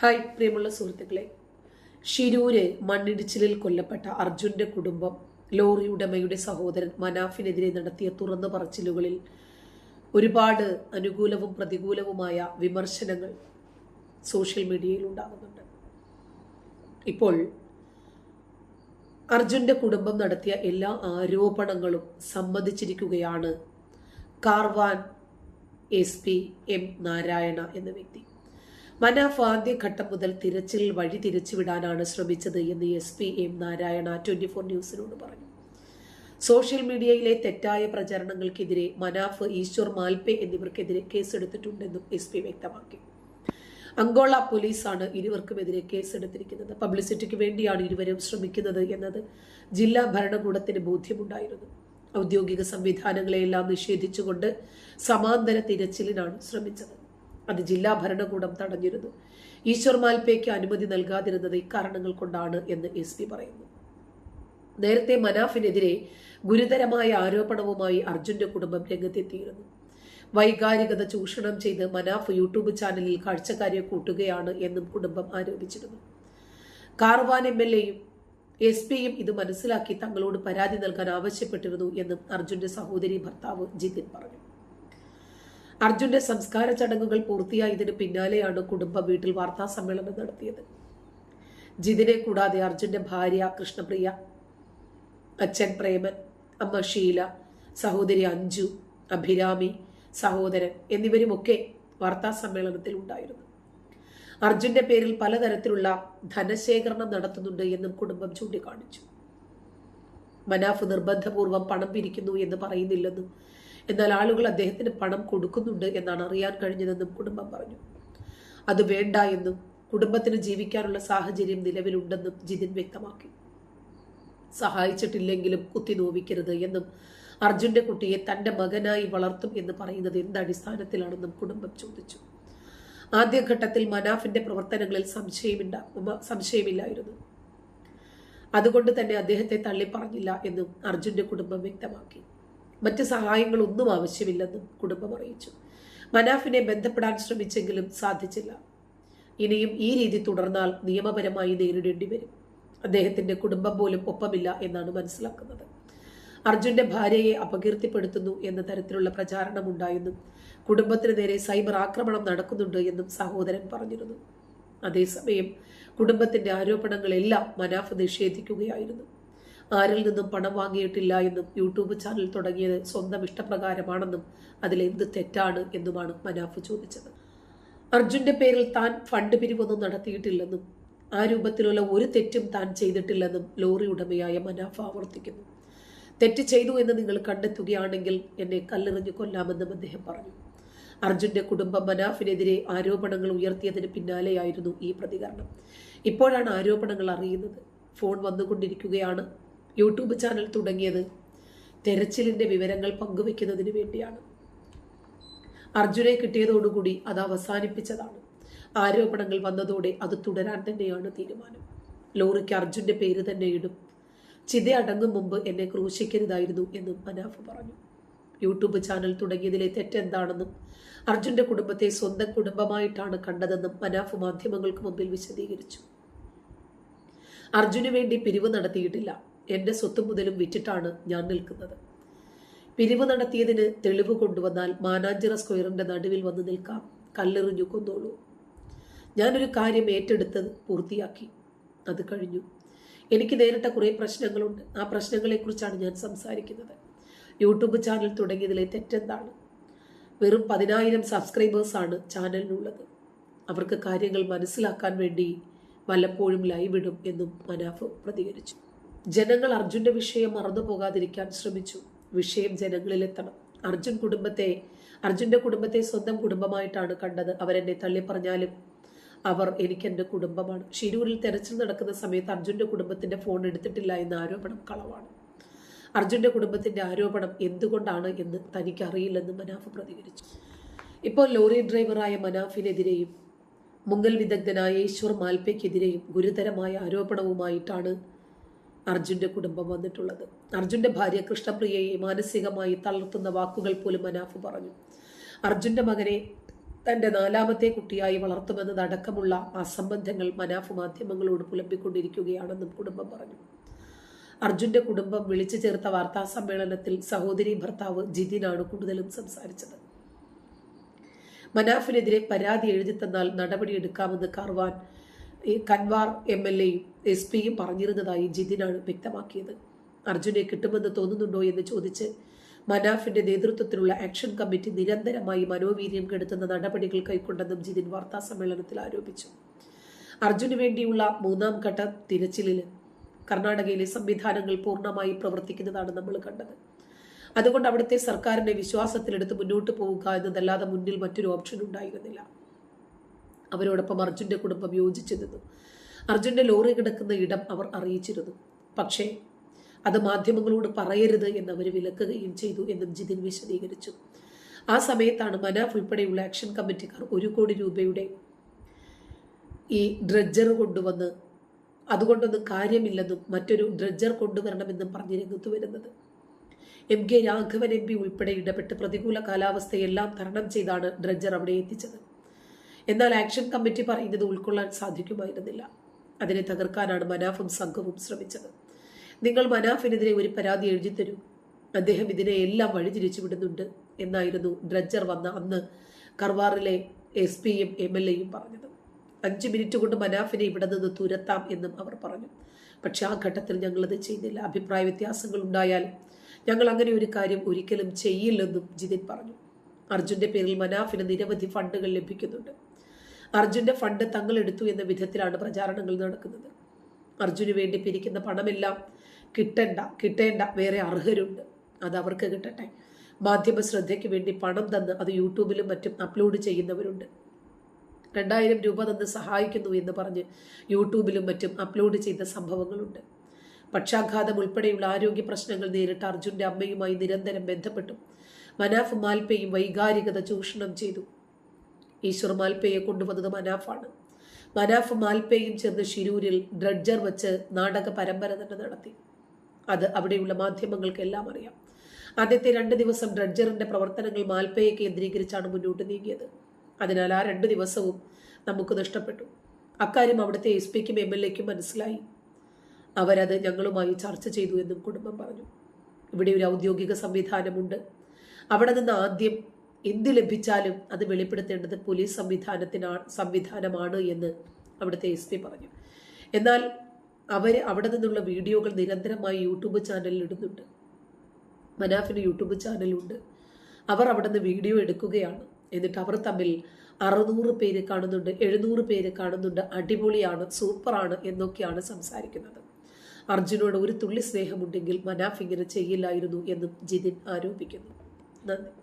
Hi പ്രിയമുള്ള സുഹൃത്തുക്കളെ. ഷിരൂര് മണ്ണിടിച്ചിലിൽ കൊല്ലപ്പെട്ട അർജുന്റെ കുടുംബം ലോറി ഉടമയുടെ സഹോദരൻ മനാഫിനെതിരെ നടത്തിയ തുറന്ന പറച്ചിലുകളിൽ ഒരുപാട് അനുകൂലവും പ്രതികൂലവുമായ വിമർശനങ്ങൾ സോഷ്യൽ മീഡിയയിൽ ഉണ്ടാകുന്നുണ്ട്. ഇപ്പോൾ അർജുന്റെ കുടുംബം നടത്തിയ എല്ലാ ആരോപണങ്ങളും സമ്മതിച്ചിരിക്കുകയാണ് Karwar S P M Narayana എന്ന വ്യക്തി. മനാഫ് ആദ്യഘട്ടം മുതൽ തിരച്ചിൽ വഴി തിരിച്ചുവിടാനാണ് ശ്രമിച്ചത് എന്ന് S P M Narayana twenty four ന്യൂസിനോട് പറഞ്ഞു. സോഷ്യൽ മീഡിയയിലെ തെറ്റായ പ്രചരണങ്ങൾക്കെതിരെ മനാഫ് ഈശ്വർ മാൽപെ എന്നിവർക്കെതിരെ കേസെടുത്തിട്ടുണ്ടെന്നും എസ് പി വ്യക്തമാക്കി. അങ്കോള പോലീസാണ് ഇരുവർക്കുമെതിരെ കേസെടുത്തിരിക്കുന്നത്. പബ്ലിസിറ്റിക്ക് വേണ്ടിയാണ് ഇരുവരും ശ്രമിക്കുന്നത് എന്നത് ജില്ലാ ഭരണകൂടത്തിന് ബോധ്യമുണ്ടായിരുന്നു. ഔദ്യോഗിക സംവിധാനങ്ങളെയെല്ലാം നിഷേധിച്ചുകൊണ്ട് സമാന്തര തിരച്ചിലിനാണ് ശ്രമിച്ചത്. അത് ജില്ലാ ഭരണകൂടം തടഞ്ഞിരുന്നു. ഈശ്വർ മാൽപേക്ക് അനുമതി നൽകാതിരുന്നത് ഇക്കാരണങ്ങൾ കൊണ്ടാണ് എന്ന് എസ് പി പറയുന്നു. നേരത്തെ മനാഫിനെതിരെ ഗുരുതരമായ ആരോപണവുമായി അർജുന്റെ കുടുംബം രംഗത്തെത്തിയിരുന്നു. വൈകാരികത ചൂഷണം ചെയ്ത് മനാഫ് യൂട്യൂബ് ചാനലിൽ കാഴ്ചക്കാരെ കൂട്ടുകയാണ് എന്നും കുടുംബം ആരോപിച്ചിരുന്നു. കാർവാൻ എം എൽ എയും എസ് പിയും ഇത് മനസ്സിലാക്കി തങ്ങളോട് പരാതി നൽകാൻ ആവശ്യപ്പെട്ടിരുന്നു എന്നും അർജുന്റെ സഹോദരി ഭർത്താവ് ജിതിൻ പറഞ്ഞു. അർജുന്റെ സംസ്കാര ചടങ്ങുകൾ പൂർത്തിയായതിനു പിന്നാലെയാണ് കുടുംബം വീട്ടിൽ വാർത്താ സമ്മേളനം നടത്തിയത്. ജിതിനെ കൂടാതെ അർജുന്റെ ഭാര്യ കൃഷ്ണപ്രിയ അച്ഛൻ പ്രേമൻ അമ്മ ഷീല സഹോദരി അഞ്ജു അഭിരാമി സഹോദരൻ എന്നിവരുമൊക്കെ വാർത്താ സമ്മേളനത്തിൽ ഉണ്ടായിരുന്നു. അർജുന്റെ പേരിൽ പലതരത്തിലുള്ള ധനശേഖരണം നടത്തുന്നുണ്ട് എന്നും കുടുംബം ചൂണ്ടിക്കാണിച്ചു. മനാഫ് നിർബന്ധപൂർവം പണം പിരിക്കുന്നു എന്ന് പറയുന്നില്ലെന്നും എന്നാൽ ആളുകൾ അദ്ദേഹത്തിന് പണം കൊടുക്കുന്നുണ്ട് എന്നാണ് അറിയാൻ കഴിഞ്ഞതെന്നും കുടുംബം പറഞ്ഞു. അത് വേണ്ട എന്നും കുടുംബത്തിന് ജീവിക്കാനുള്ള സാഹചര്യം നിലവിലുണ്ടെന്നും ജിതിൻ വ്യക്തമാക്കി. സഹായിച്ചിട്ടില്ലെങ്കിലും കുത്തി നോവിക്കരുത് എന്നും അർജുന്റെ കുട്ടിയെ തന്റെ മകനായി വളർത്തും എന്ന് പറയുന്നത് എന്ത് അടിസ്ഥാനത്തിലാണെന്നും കുടുംബം ചോദിച്ചു. ആദ്യഘട്ടത്തിൽ മനാഫിന്റെ പ്രവർത്തനങ്ങളിൽ സംശയമില്ല സംശയമില്ലായിരുന്നു. അതുകൊണ്ട് തന്നെ അദ്ദേഹത്തെ തള്ളിപ്പറഞ്ഞില്ല എന്നും അർജുന്റെ കുടുംബം വ്യക്തമാക്കി. മറ്റ് സഹായങ്ങളൊന്നും ആവശ്യമില്ലെന്നും കുടുംബം അറിയിച്ചു. മനാഫിനെ ബന്ധപ്പെടാൻ ശ്രമിച്ചെങ്കിലും സാധിച്ചില്ല. ഇനിയും ഈ രീതി തുടർന്നാൽ നിയമപരമായി നേരിടേണ്ടി വരും. അദ്ദേഹത്തിന്റെ കുടുംബം പോലും ഒപ്പമില്ല എന്നാണ് മനസ്സിലാക്കുന്നത്. അർജുന്റെ ഭാര്യയെ അപകീർത്തിപ്പെടുത്തുന്നു എന്ന തരത്തിലുള്ള പ്രചാരണം ഉണ്ടായെന്നും കുടുംബത്തിന് നേരെ സൈബർ ആക്രമണം നടക്കുന്നുണ്ട് എന്നും സഹോദരൻ പറഞ്ഞിരുന്നു. അതേസമയം കുടുംബത്തിന്റെ ആരോപണങ്ങളെല്ലാം മനാഫ് നിഷേധിക്കുകയായിരുന്നു. ആരിൽ നിന്നും പണം വാങ്ങിയിട്ടില്ല എന്നും യൂട്യൂബ് ചാനൽ തുടങ്ങിയത് സ്വന്തം ഇഷ്ടപ്രകാരമാണെന്നും അതിലെന്ത് തെറ്റാണ് എന്നുമാണ് മനാഫ് ചോദിച്ചത്. അർജുന്റെ പേരിൽ താൻ ഫണ്ട് പിരിവൊന്നും നടത്തിയിട്ടില്ലെന്നും ആ രൂപത്തിലുള്ള ഒരു തെറ്റും താൻ ചെയ്തിട്ടില്ലെന്നും ലോറി ഉടമയായ മനാഫ് ആവർത്തിക്കുന്നു. തെറ്റ് ചെയ്തു എന്ന് നിങ്ങൾ കണ്ടെത്തുകയാണെങ്കിൽ എന്നെ കല്ലെറിഞ്ഞു കൊല്ലാമെന്നും അദ്ദേഹം പറഞ്ഞു. അർജുന്റെ കുടുംബം മനാഫിനെതിരെ ആരോപണങ്ങൾ ഉയർത്തിയതിന് പിന്നാലെയായിരുന്നു ഈ പ്രതികരണം. ഇപ്പോഴാണ് ആരോപണങ്ങൾ അറിയുന്നത്. ഫോൺ വന്നുകൊണ്ടിരിക്കുകയാണ്. യൂട്യൂബ് ചാനൽ തുടങ്ങിയത് തെരച്ചിലിന്റെ വിവരങ്ങൾ പങ്കുവെക്കുന്നതിന് വേണ്ടിയാണ്. അർജുനെ കിട്ടിയതോടുകൂടി അത് അവസാനിപ്പിച്ചതാണ്. ആരോപണങ്ങൾ വന്നതോടെ അത് തുടരാൻ തന്നെയാണ് തീരുമാനം. ലോറിക്ക് അർജുന്റെ പേര് തന്നെ ഇടും. ചിത അടങ്ങും മുമ്പ് എന്നെ ക്രൂശിക്കരുതായിരുന്നു എന്നും അനാഫ് പറഞ്ഞു. യൂട്യൂബ് ചാനൽ തുടങ്ങിയതിലെ തെറ്റെന്താണെന്നും അർജുന്റെ കുടുംബത്തെ സ്വന്തം കുടുംബമായിട്ടാണ് കണ്ടതെന്നും അനാഫ് മാധ്യമങ്ങൾക്ക് മുമ്പിൽ വിശദീകരിച്ചു. അർജുനു വേണ്ടി പിരിവ് നടത്തിയിട്ടില്ല. എന്റെ സ്വത്ത് മുതലും വിറ്റിട്ടാണ് ഞാൻ നിൽക്കുന്നത്. പിരിവ് നടത്തിയതിന് തെളിവ് കൊണ്ടുവന്നാൽ മാനാഞ്ചിറ സ്ക്വയറിന്റെ നടുവിൽ വന്ന് നിൽക്കാം. കല്ലെറിഞ്ഞു കൊന്നോളൂ. ഞാനൊരു കാര്യം ഏറ്റെടുത്ത് പൂർത്തിയാക്കി. അത് കഴിഞ്ഞു. എനിക്ക് നേരിട്ട കുറേ പ്രശ്നങ്ങളുണ്ട്. ആ പ്രശ്നങ്ങളെക്കുറിച്ചാണ് ഞാൻ സംസാരിക്കുന്നത്. യൂട്യൂബ് ചാനൽ തുടങ്ങിയതിലെ തെറ്റെന്താണ്? വെറും പതിനായിരം സബ്സ്ക്രൈബേഴ്സാണ് ചാനലിനുള്ളത്. അവർക്ക് കാര്യങ്ങൾ മനസ്സിലാക്കാൻ വേണ്ടി വല്ലപ്പോഴും ലൈവ് ഇടും എന്നും മനാഫ് പ്രതികരിച്ചു. ജനങ്ങൾ അർജുന്റെ വിഷയം മറന്നു പോകാതിരിക്കാൻ ശ്രമിച്ചു. വിഷയം ജനങ്ങളിലെത്തണം. അർജുൻ കുടുംബത്തെ അർജുന്റെ കുടുംബത്തെ സ്വന്തം കുടുംബമായിട്ടാണ് കണ്ടത്. അവരെന്നെ തള്ളിപ്പറഞ്ഞാലും അവർ എനിക്ക് എന്റെ കുടുംബമാണ്. ഷിരൂരിൽ തെരച്ചിൽ നടക്കുന്ന സമയത്ത് അർജുന്റെ കുടുംബത്തിന്റെ ഫോൺ എടുത്തിട്ടില്ല എന്ന ആരോപണം കളവാണ്. അർജുന്റെ കുടുംബത്തിന്റെ ആരോപണം എന്തുകൊണ്ടാണ് എന്ന് തനിക്ക് അറിയില്ലെന്ന് മനാഫ് പ്രതികരിച്ചു. ഇപ്പോൾ ലോറി ഡ്രൈവറായ മനാഫിനെതിരെയും മുങ്ങൽ വിദഗ്ധനായ ഈശ്വർ മാൽപ്പയ്ക്കെതിരെയും ഗുരുതരമായ ആരോപണവുമായിട്ടാണ് അർജുന്റെ കുടുംബം വന്നിട്ടുള്ളത്. അർജുന്റെ ഭാര്യ കൃഷ്ണപ്രിയയെ മാനസികമായി തളർത്തുന്ന വാക്കുകൾ പോലും മനാഫ് പറഞ്ഞു. അർജുന്റെ മകനെ തന്റെ നാലാമത്തെ കുട്ടിയായി വളർത്തുമെന്നതടക്കമുള്ള അസംബന്ധങ്ങൾ മനാഫ് മാധ്യമങ്ങളോട് പുലമ്പിക്കൊണ്ടിരിക്കുകയാണെന്നും കുടുംബം പറഞ്ഞു. അർജുന്റെ കുടുംബം വിളിച്ചു ചേർത്ത വാർത്താ സമ്മേളനത്തിൽ സഹോദരി ഭർത്താവ് ജിതിനാണ് കൂടുതലും സംസാരിച്ചത്. മനാഫിനെതിരെ പരാതി എഴുതി തന്നാൽ നടപടിയെടുക്കാമെന്ന് കർവാൻ കൻവാർ എം എൽ എയും എസ് പിയും പറഞ്ഞിരുന്നതായി ജിതിനാണ് വ്യക്തമാക്കിയത്. അർജുനെ കിട്ടുമെന്ന് തോന്നുന്നുണ്ടോ എന്ന് ചോദിച്ച് മനാഫിന്റെ നേതൃത്വത്തിലുള്ള ആക്ഷൻ കമ്മിറ്റി നിരന്തരമായി മനോവീര്യം കെടുത്തുന്ന നടപടികൾ കൈക്കൊണ്ടെന്നും ജിതിൻ വാർത്താ സമ്മേളനത്തിൽ ആരോപിച്ചു. അർജുന് വേണ്ടിയുള്ള മൂന്നാം ഘട്ട തിരച്ചിലിൽ കർണാടകയിലെ സംവിധാനങ്ങൾ പൂർണമായി പ്രവർത്തിക്കുന്നതാണ് നമ്മൾ കണ്ടത്. അതുകൊണ്ട് അവിടുത്തെ സർക്കാരിനെ വിശ്വാസത്തിലെടുത്ത് മുന്നോട്ട് പോവുക എന്നതല്ലാതെ മുന്നിൽ മറ്റൊരു ഓപ്ഷൻ ഉണ്ടായിരുന്നില്ല അവരോടൊപ്പം അർജുന്റെ കുടുംബം യോജിച്ചു നിന്നു അർജുന്റെ ലോറി കിടക്കുന്ന ഇടം അവർ അറിയിച്ചിരുന്നു. പക്ഷേ അത് മാധ്യമങ്ങളോട് പറയരുത് എന്ന് അവർ വിലക്കുകയും ചെയ്തു എന്നും ജിതിൻ വിശദീകരിച്ചു. ആ സമയത്താണ് മനാഫ് ഉൾപ്പെടെയുള്ള ആക്ഷൻ കമ്മിറ്റിക്കാർ ഒരു കോടി രൂപയുടെ ഈ ഡ്രഡ്ജർ കൊണ്ടുവന്ന് അതുകൊണ്ടൊന്നും കാര്യമില്ലെന്നും മറ്റൊരു ഡ്രഡ്ജർ കൊണ്ടുവരണമെന്നും പറഞ്ഞ് രംഗത്ത് വരുന്നത്. M K Raghavan M P ഉൾപ്പെടെ ഇടപെട്ട് പ്രതികൂല കാലാവസ്ഥയെല്ലാം തരണം ചെയ്താണ് ഡ്രഡ്ജർ അവിടെ എത്തിച്ചത്. എന്നാൽ ആക്ഷൻ കമ്മിറ്റി പറയുന്നത് ഉൾക്കൊള്ളാൻ സാധിക്കുമായിരുന്നില്ല. അതിനെ തകർക്കാനാണ് മനാഫും സംഘവും ശ്രമിച്ചത്. നിങ്ങൾ മനാഫിനെതിരെ ഒരു പരാതി എഴുതി തരൂ അദ്ദേഹം ഇതിനെ എല്ലാം വഴിതിരിച്ചു വിടുന്നുണ്ട് എന്നായിരുന്നു ഡ്രഡ്ജർ വന്ന അന്ന് കർവാറിലെ എസ് പിയും എം എൽ എയും പറഞ്ഞത്. അഞ്ച് മിനിറ്റ് കൊണ്ട് മനാഫിനെ ഇവിടെ നിന്ന് തുരത്താം എന്നും അവർ പറഞ്ഞു. പക്ഷെ ആ ഘട്ടത്തിൽ ഞങ്ങളത് ചെയ്തില്ല അഭിപ്രായ വ്യത്യാസങ്ങൾ ഉണ്ടായാൽ ഞങ്ങൾ അങ്ങനെ ഒരു കാര്യം ഒരിക്കലും ചെയ്യില്ലെന്നും ജിതിൻ പറഞ്ഞു. അർജുന്റെ പേരിൽ മനാഫിന് നിരവധി ഫണ്ടുകൾ ലഭിക്കുന്നുണ്ട്. അർജുന്റെ ഫണ്ട് തങ്ങൾ എടുത്തു എന്ന വിധത്തിലാണ് പ്രചാരണങ്ങൾ നടക്കുന്നത്. അർജുന് വേണ്ടി പിരിക്കുന്ന പണമെല്ലാം കിട്ടണ്ട കിട്ടേണ്ട വേറെ അർഹരുണ്ട്. അത് അവർക്ക് കിട്ടട്ടെ. മാധ്യമ ശ്രദ്ധയ്ക്ക് വേണ്ടി പണം തന്ന് അത് യൂട്യൂബിലും മറ്റും അപ്ലോഡ് ചെയ്യുന്നവരുണ്ട്. രണ്ടായിരം രൂപ തന്ന് സഹായിക്കുന്നു എന്ന് പറഞ്ഞ് യൂട്യൂബിലും മറ്റും അപ്ലോഡ് ചെയ്ത സംഭവങ്ങളുണ്ട്. പക്ഷാഘാതം ഉൾപ്പെടെയുള്ള ആരോഗ്യ പ്രശ്നങ്ങൾ നേരിട്ട് അർജുന്റെ അമ്മയുമായി നിരന്തരം ബന്ധപ്പെട്ടു. മനാഫ് മാൽപ്പയും വൈകാരികത ചൂഷണം ചെയ്തു. ഈശ്വർ മാൽപ്പയെ കൊണ്ടുവന്നത് മനാഫാണ്. മനാഫ് മാൽപ്പയും ചേർന്ന് ഷിരൂരിൽ ഡ്രഡ്ജർ വെച്ച് നാടക പരമ്പര തന്നെ നടത്തി. അത് അവിടെയുള്ള മാധ്യമങ്ങൾക്കെല്ലാം അറിയാം. ആദ്യത്തെ രണ്ട് ദിവസം ഡ്രഡ്ജറിന്റെ പ്രവർത്തനങ്ങൾ മാൽപ്പയെ കേന്ദ്രീകരിച്ചാണ് മുന്നോട്ട് നീങ്ങിയത്. അതിനാൽ ആ രണ്ട് ദിവസവും നമുക്ക് നഷ്ടപ്പെട്ടു. അക്കാര്യം അവിടുത്തെ എസ് പിക്കും എം എൽ എക്കും മനസ്സിലായി. അവരത് ഞങ്ങളുമായി ചർച്ച ചെയ്തു എന്നും കുടുംബം പറഞ്ഞു. ഇവിടെ ഒരു ഔദ്യോഗിക സംവിധാനമുണ്ട്. അവിടെ നിന്ന് ആദ്യം എന്ത് ലഭിച്ചാലും അത് വെളിപ്പെടുത്തേണ്ടത് പോലീസ് സംവിധാനത്തിനാണ് സംവിധാനമാണ് എന്ന് അവിടുത്തെ എസ് പി പറഞ്ഞു. എന്നാൽ അവർ അവിടെ നിന്നുള്ള വീഡിയോകൾ നിരന്തരമായി യൂട്യൂബ് ചാനലിൽ ഇടുന്നുണ്ട് മനാഫിന് യൂട്യൂബ് ചാനലുണ്ട്. അവർ അവിടെ നിന്ന് വീഡിയോ എടുക്കുകയാണ്. എന്നിട്ട് അവർ തമ്മിൽ അറുന്നൂറ് പേര് കാണുന്നുണ്ട് എഴുന്നൂറ് പേര് കാണുന്നുണ്ട്. അടിപൊളിയാണ് സൂപ്പറാണ് എന്നൊക്കെയാണ് സംസാരിക്കുന്നത്. അർജുനോട് ഒരു തുള്ളി സ്നേഹമുണ്ടെങ്കിൽ മനാഫ് ഇങ്ങനെ ചെയ്യില്ലായിരുന്നു എന്നും ജിതിൻ ആരോപിക്കുന്നു. നന്ദി.